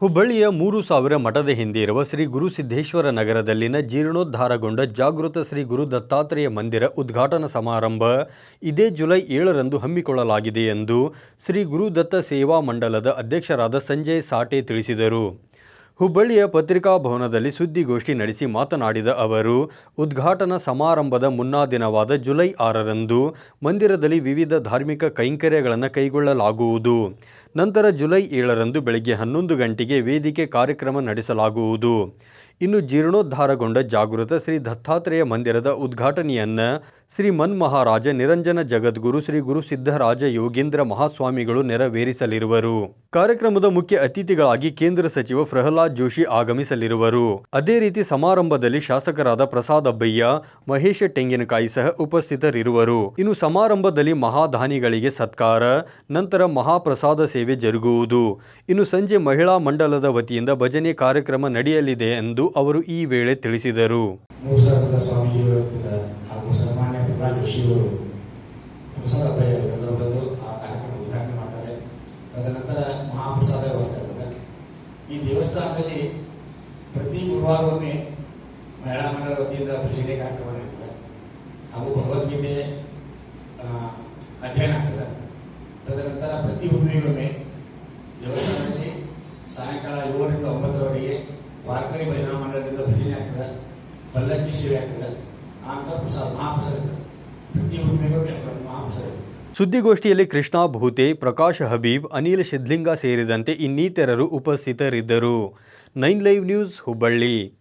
ಹುಬ್ಬಳ್ಳಿಯ ಮೂರು ಸಾವಿರ ಮಠದ ಹಿಂದೆ ಇರುವ ಶ್ರೀ ಗುರುಸಿದ್ದೇಶ್ವರ ನಗರದಲ್ಲಿನ ಜೀರ್ಣೋದ್ಧಾರಗೊಂಡ ಜಾಗೃತ ಶ್ರೀ ಗುರು ದತ್ತಾತ್ರೇಯ ಮಂದಿರ ಉದ್ಘಾಟನಾ ಸಮಾರಂಭ ಇದೇ ಜುಲೈ ಏಳರಂದು ಹಮ್ಮಿಕೊಳ್ಳಲಾಗಿದೆ ಎಂದು ಶ್ರೀ ಗುರುದತ್ತ ಸೇವಾ ಮಂಡಲದ ಅಧ್ಯಕ್ಷರಾದ ಸಂಜಯ್ ಸಾಟೆ ತಿಳಿಸಿದರು. ಹುಬ್ಬಳ್ಳಿಯ ಪತ್ರಿಕಾ ಭವನದಲ್ಲಿ ಸುದ್ದಿಗೋಷ್ಠಿ ನಡೆಸಿ ಮಾತನಾಡಿದ ಅವರು, ಉದ್ಘಾಟನಾ ಸಮಾರಂಭದ ಮುನ್ನಾ ದಿನವಾದ ಜುಲೈ ಆರರಂದು ಮಂದಿರದಲ್ಲಿ ವಿವಿಧ ಧಾರ್ಮಿಕ ಕೈಂಕರ್ಯಗಳನ್ನು ಕೈಗೊಳ್ಳಲಾಗುವುದು. ನಂತರ ಜುಲೈ ಏಳರಂದು ಬೆಳಗ್ಗೆ ಹನ್ನೊಂದು ಗಂಟೆಗೆ ವೇದಿಕೆ ಕಾರ್ಯಕ್ರಮ ನಡೆಸಲಾಗುವುದು. ಇನ್ನು ಜೀರ್ಣೋದ್ಧಾರಗೊಂಡ ಜಾಗೃತ ಶ್ರೀ ದತ್ತಾತ್ರೇಯ ಮಂದಿರದ ಉದ್ಘಾಟನೆಯನ್ನ ಶ್ರೀ ಮನ್ಮಹಾರಾಜ ನಿರಂಜನ ಜಗದ್ಗುರು ಶ್ರೀ ಗುರು ಸಿದ್ದರಾಜ ಯೋಗೇಂದ್ರ ಮಹಾಸ್ವಾಮಿಗಳು ನೆರವೇರಿಸಲಿರುವರು. ಕಾರ್ಯಕ್ರಮದ ಮುಖ್ಯ ಅತಿಥಿಗಳಾಗಿ ಕೇಂದ್ರ ಸಚಿವ ಪ್ರಹ್ಲಾದ್ ಜೋಶಿ ಆಗಮಿಸಲಿರುವರು. ಅದೇ ರೀತಿ ಸಮಾರಂಭದಲ್ಲಿ ಶಾಸಕರಾದ ಪ್ರಸಾದ್ ಅಬ್ಬಯ್ಯ, ಮಹೇಶ ಟೆಂಗಿನಕಾಯಿ ಸಹ ಉಪಸ್ಥಿತರಿರುವರು. ಇನ್ನು ಸಮಾರಂಭದಲ್ಲಿ ಮಹಾದಾನಿಗಳಿಗೆ ಸತ್ಕಾರ, ನಂತರ ಮಹಾಪ್ರಸಾದ ಸೇವೆ ಜರುಗುವುದು. ಇನ್ನು ಸಂಜೆ ಮಹಿಳಾ ಮಂಡಲದ ವತಿಯಿಂದ ಭಜನೆ ಕಾರ್ಯಕ್ರಮ ನಡೆಯಲಿದೆ ಎಂದು ಅವರು ಈ ವೇಳೆ ತಿಳಿಸಿದರು. ಮೂಸರದ ಸ್ವಾಮೀಜಿಯವರ ವತಿಯಿಂದ ಹಾಗೂ ಸನ್ಮಾನ್ಯ ಪ್ರಸಾದ ಅಬ್ಬಯ್ಯ ಅವರೆಲ್ಲರೂ ಬಂದು ಆ ಕಾರ್ಯಕ್ರಮ ಉದ್ಘಾಟನೆ ಮಾಡ್ತಾರೆ. ತದನಂತರ ಮಹಾಪ್ರಸಾದ ವ್ಯವಸ್ಥೆ ಇರ್ತದೆ. ಈ ದೇವಸ್ಥಾನದಲ್ಲಿ ಪ್ರತಿ ಗುರುವಾರವೊಮ್ಮೆ ಮಹಿಳಾ ಮಂಡಳ ವತಿಯಿಂದ ಭಜನೆ ಕಾರ್ಯಕ್ರಮ ನಡೀತದೆ. ಹಾಗೂ ಭಗವದ್ಗೀತೆ ಅಧ್ಯಯನ ಆಗ್ತದೆ. ತದನಂತರ ಪ್ರತಿ ಹುಣ್ಣಿಮೆಗೊಮ್ಮೆ ದೇವಸ್ಥಾನದಲ್ಲಿ ಸಾಯಂಕಾಲ ಏಳರಿಂದ ಒಂಬತ್ತರವರೆಗೆ ವಾರ್ಕರಿ ಭಜನಾ ಮಂಡಳದಿಂದ ಭಜನೆ ಆಗ್ತದೆ. ಪಲ್ಲಕ್ಕಿ ಸೇವೆ ಆಗ್ತದೆ. ಆನಂತರ ಪ್ರಸಾದ ಮಹಾಪ್ರಸಾದ ಇರ್ತದೆ. ಸುದ್ದಿಗೋಷ್ಠಿಯಲ್ಲಿ ಕೃಷ್ಣ ಭೂತೆ ಪ್ರಕಾಶ್ ಹಬೀಬ್ ಅನಿಲ್ ಶಿದ್ಲಿಂಗ ಸೇರಿದಂತೆ ಇನ್ನಿತರರು ಉಪಸ್ಥಿತರಿದ್ದರು. Nine live news Hubballi.